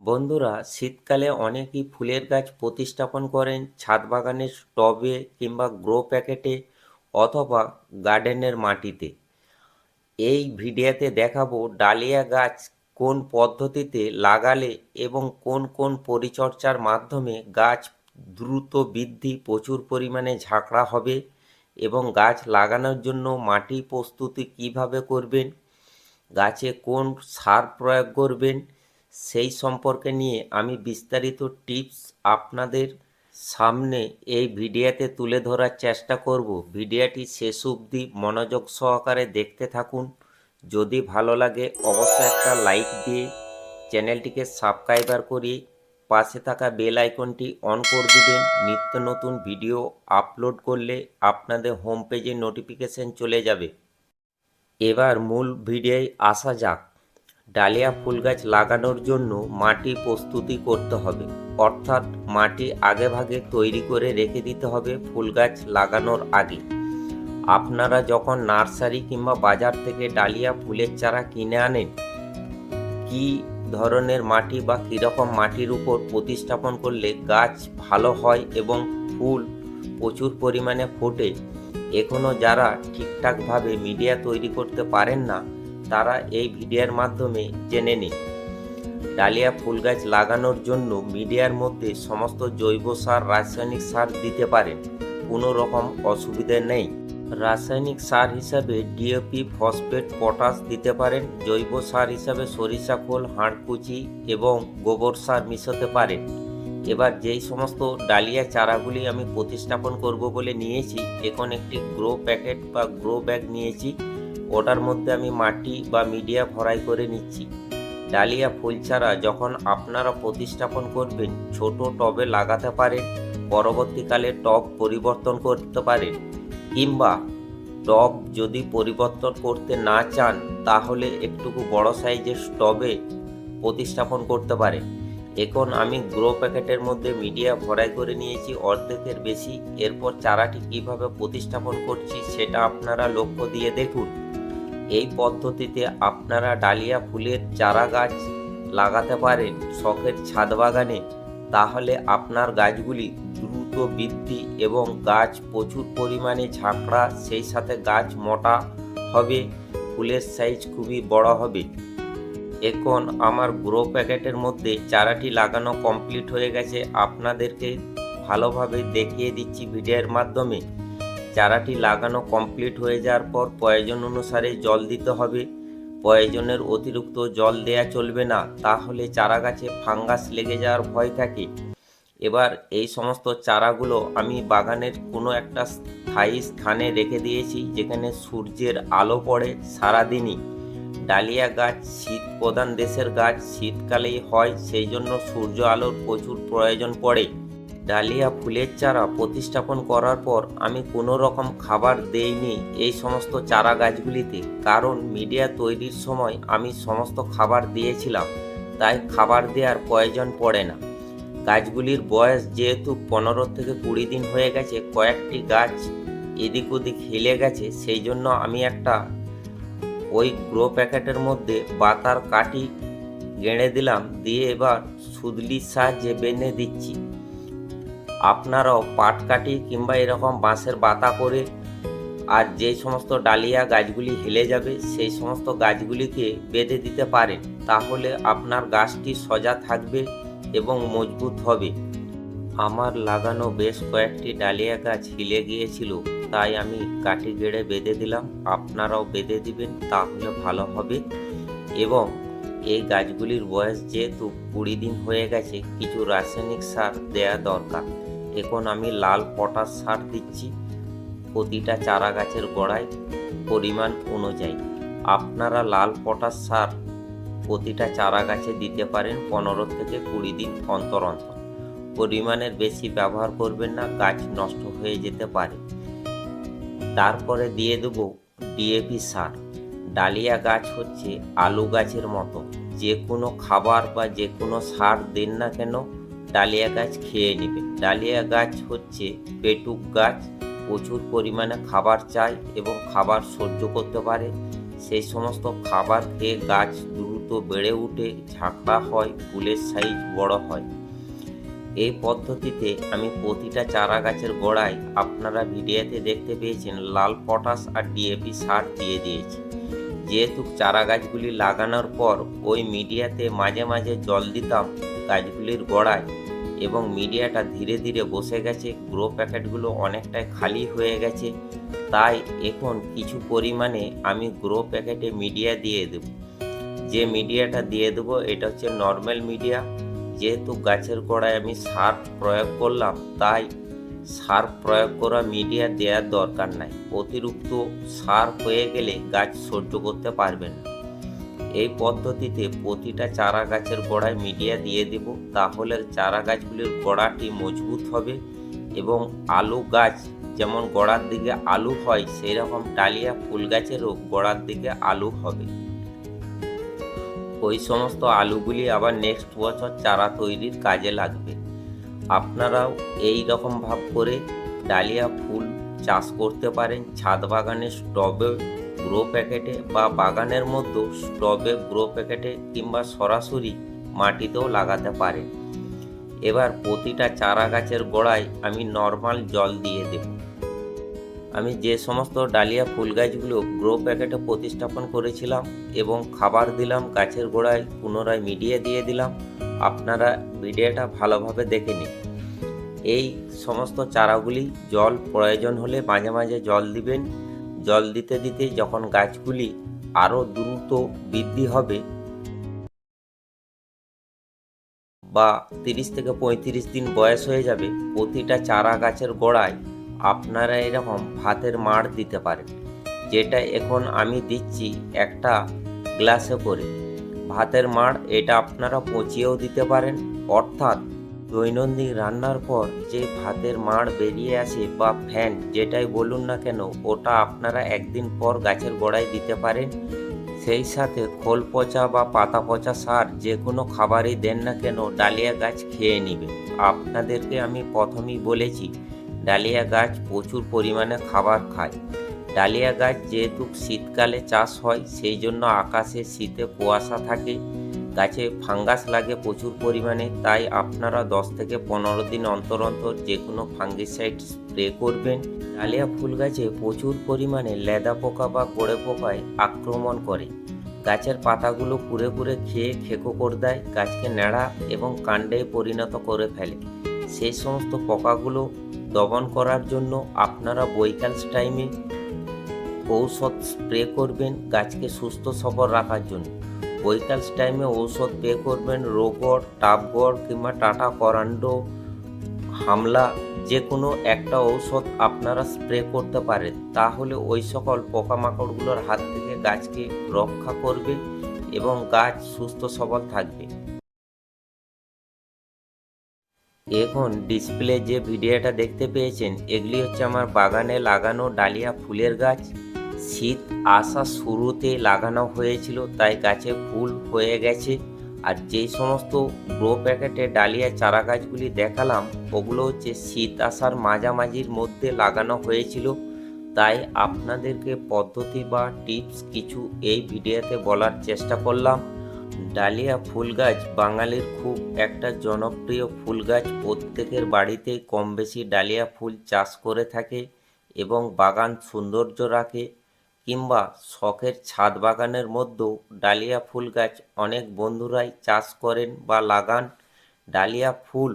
বন্ধুরা, শীতকালে অনেকেই ফুলের গাছ প্রতিস্থাপন করেন ছাদ বাগানের টবে কিংবা গ্রো প্যাকেটে অথবা গার্ডেনের মাটিতে। এই ভিডিওতে দেখাবো ডালিয়া গাছ কোন পদ্ধতিতে লাগালে এবং কোন কোন পরিচর্যার মাধ্যমে গাছ দ্রুত বৃদ্ধি, প্রচুর পরিমাণে ঝাঁকড়া হবে এবং গাছ লাগানোর জন্য মাটি প্রস্তুতি কীভাবে করবেন, গাছে কোন সার প্রয়োগ করবেন সেই সম্পর্কে নিয়ে আমি বিস্তারিত টিপস আপনাদের সামনে এই ভিডিওতে তুলে ধরার চেষ্টা করব। ভিডিওটি শেষ অবধি মনোযোগ সহকারে দেখতে থাকুন। যদি ভালো লাগে, অবশ্যই একটা লাইক দিয়ে চ্যানেলটিকে সাবস্ক্রাইবার করে পাশে থাকা বেল আইকনটি অন করে দিবেন। নিত্য নতুন ভিডিও আপলোড করলে আপনাদের হোম পেজে নোটিফিকেশন চলে যাবে। এবার মূল ভিডিওয় আসা যাক। ডালিয়া ফুল গাছ লাগানোর জন্য মাটি প্রস্তুতি করতে হবে। অর্থাৎ মাটি আগেভাগে তৈরি করে রেখে দিতে হবে ফুল গাছ লাগানোর আগে। আপনারা যখন নার্সারি কিংবা বাজার থেকে ডালিয়া ফুলের চারা কিনে আনেন, কি ধরনের মাটি বা কীরকম মাটির উপর প্রতিস্থাপন করলে গাছ ভালো হয় এবং ফুল প্রচুর পরিমাণে ফোটে এখনও যারা ঠিকঠাকভাবে মিডিয়া তৈরি করতে পারেন না তারা এই ভিডিওর মাধ্যমে জেনে নিন। ডালিয়া ফুল গাছ লাগানোর জন্য মিডিয়ার মধ্যে সমস্ত জৈব সার, রাসায়নিক সার দিতে পারেন। কোনো রকম অসুবিধে নেই। রাসায়নিক সার হিসাবে ডিএপি ফসফেট পটাশ দিতে পারেন। জৈব সার হিসাবে সরিষা খোল, হাড়কুচি এবং গোবর সার মিশাতে পারেন। এবার যেই সমস্ত ডালিয়া চারাগুলি আমি প্রতিস্থাপন করব বলে নিয়েছি, এখন একটি গ্রো প্যাকেট বা গ্রো ব্যাগ নিয়েছি। ওটার মধ্যে আমি মাটি বা মিডিয়া ভরাই করে নিচ্ছি। ডালিয়া ফুল চারা যখন আপনারা প্রতিস্থাপন করবেন, ছোট টবে লাগাতে পারেন, পরবর্তীকালে টব পরিবর্তন করতে পারেন, কিংবা টব যদি পরিবর্তন করতে না চান, তাহলে একটুকু বড় সাইজের টবে প্রতিস্থাপন করতে পারেন। এখন আমি গ্রো প্যাকেটের মধ্যে মিডিয়া ভরাই করে নিয়েছি অর্ধেকের বেশি। এরপর চারাটি কীভাবে প্রতিস্থাপন করছি সেটা আপনারা লক্ষ্য দিয়ে দেখুন। এই পদ্ধতিতে আপনারা ডালিয়া ফুলের চারা গাছ লাগাতে পারেন শখের ছাদ বাগানে। তাহলে আপনার গাছগুলি দ্রুত বৃদ্ধি এবং গাছ প্রচুর পরিমাণে ঝাঁকড়া, সেই সাথে গাছ মোটা হবে, ফুলের সাইজ খুবই বড় হবে। এখন আমার গ্রো প্যাকেটের মধ্যে চারাটি লাগানো কমপ্লিট হয়ে গেছে। আপনাদেরকে ভালোভাবে দেখিয়ে দিচ্ছি ভিডিওর মাধ্যমে। চারাটি লাগানো কমপ্লিট হয়ে যাওয়ার পর প্রয়োজন অনুসারে জল দিতে হবে। প্রয়োজনের অতিরিক্ত জল দেয়া চলবে না, তাহলে চারা গাছে ফাঙ্গাস লেগে যাওয়ার ভয় থাকে। এবার এই সমস্ত চারাগুলো আমি বাগানের কোনো একটা স্থায়ী স্থানে রেখে দিয়েছি, যেখানে সূর্যের আলো পড়ে সারাদিনই। ডালিয়া গাছ শীত প্রধান দেশের গাছ, শীতকালেই হয়, সেই জন্য সূর্য আলোর প্রচুর প্রয়োজন পড়ে। ডালিয়া ফুলের চারা প্রতিস্থাপন করার পর আমি কোনো রকম খাবার দেইনি এই সমস্ত চারা গাছগুলিতে। কারণ মিডিয়া তৈরির সময় আমি সমস্ত খাবার দিয়েছিলাম, তাই খাবার দেওয়ার প্রয়োজন পড়ে না। গাছগুলির বয়স যেহেতু পনেরো থেকে কুড়ি দিন হয়ে গেছে, কয়েকটি গাছ এদিক ওদিক হেলে গেছে, সেই জন্য আমি একটা ওই গ্রো প্যাকেটের মধ্যে বাতার কাটি গেঁড়ে দিলাম, দিয়ে এবার সুদলির সাহায্যে বেঁধে দিচ্ছি। আপনারাও পাট পাটকাঠি কিংবা এরকম বাঁশের বাতা করে আর যে সমস্ত ডালিয়া গাছগুলি হেলে যাবে, সেই সমস্ত গাছগুলিকে বেঁধে দিতে পারেন। তাহলে আপনার গাছটি সজা থাকবে এবং মজবুত হবে। আমার লাগানো বেশ কয়েকটি ডালিয়া গাছ হিলে গিয়েছিল, তাই আমি কাঠি গেড়ে বেঁধে দিলাম। আপনারাও বেঁধে দিবেন, তাহলে ভালো হবে। এবং এই গাছগুলির বয়স যেহেতু কুড়ি দিন হয়ে গেছে, কিছু রাসায়নিক সার দেয়া দরকার। এখন আমি লাল পটাশ সার দিচ্ছি। প্রতিটা চারা গাছের গোড়ায় পরিমাণ অনুযায়ী। আপনারা লাল পটাশ সার প্রতিটা চারা গাছে দিতে পারেন পনেরো থেকে কুড়ি দিন অন্তর অন্তর। পরিমাণের বেশি ব্যবহার করবেন না, গাছ নষ্ট হয়ে যেতে পারে। তারপরে দিয়ে দেবো ডিএপি সার। ডালিয়া গাছ হচ্ছে আলু গাছের মতো। যে কোনো খাবার বা যে কোনো সার দেন না কেন ডালিয়া গাছ খেয়ে নেবে। ডালিয়া গাছ হচ্ছে পেটুক গাছ, প্রচুর পরিমাণে খাবার চায় এবং খাবার সহ্য করতে পারে। সেই সমস্ত খাবার খেয়ে গাছ দ্রুত বেড়ে উঠে, ঝাঁকড়া হয়, ফুলের সাইজ বড় হয়। এই পদ্ধতিতে আমি প্রতিটা চারা গাছের গোড়ায় আপনারা ভিডিওতে দেখতে পেয়েছেন লাল পটাশ আর ডিএপি সার দিয়ে দিয়েছি। যেহেতু চারা গাছগুলি লাগানোর পর ওই মিডিয়াতে মাঝে মাঝে জল দিতাম, গাছগুলির গোড়ায় এবং মিডিয়াটা ধীরে ধীরে বসে গেছে। গ্রো প্যাকেটগুলো অনেকটাই খালি হয়ে গেছে। তাই এখন কিছু পরিমাণে আমি গ্রো প্যাকেটে মিডিয়া দিয়ে দেব। যে মিডিয়াটা দিয়ে দেবো, এটা হচ্ছে নর্মাল মিডিয়া। যেহেতু গাছের গোড়ায় আমি সার প্রয়োগ করলাম, তাই সার প্রয়োগ করা মিডিয়া দেওয়ার দরকার নাই। অতিরিক্ত সার হয়ে গেলে গাছ সহ্য করতে পারবে না। এই পদ্ধতিতে প্রতিটা চারা গাছের গোড়ায় মিডিয়া দিয়ে দেব। তাহলে চারা গাছগুলির গোড়াটি মজবুত হবে এবং আলু গাছ যেমন গোড়ার দিকে আলু হয় সেই রকম ডালিয়া ফুল গাছেরও গোড়ার দিকে আলু হবে। ওই সমস্ত আলুগুলি আবার নেক্সট বছর চারা তৈরির কাজে লাগবে। আপনারাও এই রকম ভাব করে ডালিয়া ফুল চাষ করতে পারেন। ছাদ বাগানে স্টবে গ্রো প্যাকেটে বা বাগানের মধ্যেও স্টবে গ্রো প্যাকেটে কিংবা সরাসরি মাটিতেও লাগাতে পারেন এবার প্রতিটা চারা গাছের গোড়ায় আমি নর্মাল জল দিয়ে দেব। আমি যে সমস্ত ডালিয়া ফুল গাছগুলো গ্রো প্যাকেটে প্রতিস্থাপন করেছিলাম এবং খাবার দিলাম গাছের গোড়ায় পুনরায় মিডিয়ে দিয়ে দিলাম, আপনারা ভিডিওটা ভালোভাবে দেখে নিন। এই সমস্ত চারাগুলি জল প্রয়োজন হলে মাঝে মাঝে জল দিবেন জল দিতে দিতে যখন গাছগুলি আরও দ্রুত বৃদ্ধি হবে বা তিরিশ থেকে পঁয়ত্রিশ দিন বয়স হয়ে যাবে, প্রতিটা চারা গাছের গোড়ায় আপনারা এরকম ভাতের মাড় দিতে পারেন, যেটা এখন আমি দিচ্ছি একটা গ্লাসে করে। ভাতের মাড় এটা আপনারা পচিয়েও দিতে পারেন, অর্থাৎ দৈনন্দিন রান্নার পর যে ভাতের মাড় বেরিয়ে আসে বা ফ্যান, যেটাই বলুন না কেন, ওটা আপনারা একদিন পর গাছের গোড়ায় দিতে পারেন। সেই সাথে খোল পচা বা পাতা পচা সার যে কোনো খাবারই দেন না কেন, ডালিয়া গাছ খেয়ে নেবে আপনাদেরকে আমি প্রথমেই বলেছি, ডালিয়া গাছ প্রচুর পরিমাণে খাবার খায়। ডালিয়া গাছ যেহেতু শীতকালে চাষ হয়, সেই জন্য আকাশে শীতে কুয়াশা থাকে। গাছে ফাঙ্গাস লাগে প্রচুর পরিমাণে, তাই আপনারা দশ থেকে পনেরো দিন অন্তর অন্তর যে কোনো ফাঙ্গিসাইড স্প্রে করবেন। ডালিয়া ফুল গাছে প্রচুর পরিমাণে লেদা পোকা বা গোড়ে পোকায় আক্রমণ করে। গাছের পাতাগুলো পুরে পুরে খেয়ে খেকো করে দেয়, গাছকে ন্যাড়া এবং কাণ্ডে পরিণত করে ফেলে। সেই সমস্ত পোকাগুলো দমন করার জন্য আপনারা বৈকাল টাইমে ঔষধ স্প্রে করবেন গাছকে সুস্থ সবল রাখার জন্য। বৈকাল টাইমে ঔষধ স্প্রে করবেন রোগড় টাপগড় কিংবা টাটা করান্ডো হামলা যে কোনো একটা ঔষধ আপনারা স্প্রে করতে পারেন। তাহলে ওই সকল পোকামাকড়গুলোর হাত থেকে গাছকে রক্ষা করবে এবং গাছ সুস্থ সবল থাকবে। এখন ডিসপ্লে যে ভিডিওটা দেখতে পেয়েছেন, এগুলি হচ্ছে আমার বাগানে লাগানো ডালিয়া ফুলের গাছ। শীত আসা শুরুতে লাগানো হয়েছিল, তাই গাছে ফুল হয়ে গেছে। আর যেই সমস্ত গ্রো প্যাকেটে ডালিয়া চারা গাছগুলি দেখালাম, ওগুলো হচ্ছে শীত আসার মাঝামাঝির মধ্যে লাগানো হয়েছিল। তাই আপনাদেরকে পদ্ধতি বা টিপস কিছু এই ভিডিওতে বলার চেষ্টা করলাম। ডালিয়া ফুল গাছ বাঙালির খুব একটা জনপ্রিয় ফুল গাছ। প্রত্যেকের বাড়িতেই কম বেশি ডালিয়া ফুল চাষ করে থাকে এবং বাগান সৌন্দর্য রাখে। কিংবা শখের ছাদ বাগানের মধ্যেও ডালিয়া ফুল গাছ অনেক বন্ধুরাই চাষ করেন বা লাগান। ডালিয়া ফুল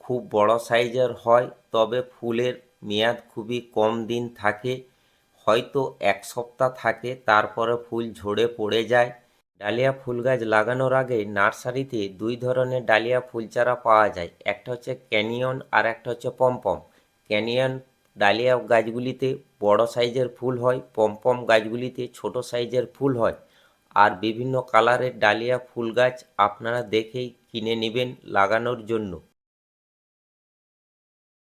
খুব বড় সাইজের হয়, তবে ফুলের মেয়াদ খুবই কম দিন থাকে। হয়তো এক সপ্তাহ থাকে, তারপরে ফুল ঝরে পড়ে যায়। ডালিয়া ফুল গাছ লাগানোর আগে নার্সারিতে দুই ধরনের ডালিয়া ফুল চারা পাওয়া যায়। একটা হচ্ছে ক্যানিয়ন আর একটা হচ্ছে পম্পম। ক্যানিয়ন ডালিয়া গাছগুলিতে বড় সাইজের ফুল হয় পমপম গাছগুলিতে ছোট সাইজের ফুল হয়। আর বিভিন্ন কালারের ডালিয়া ফুল গাছ আপনারা দেখেই কিনে নেবেন লাগানোর জন্য।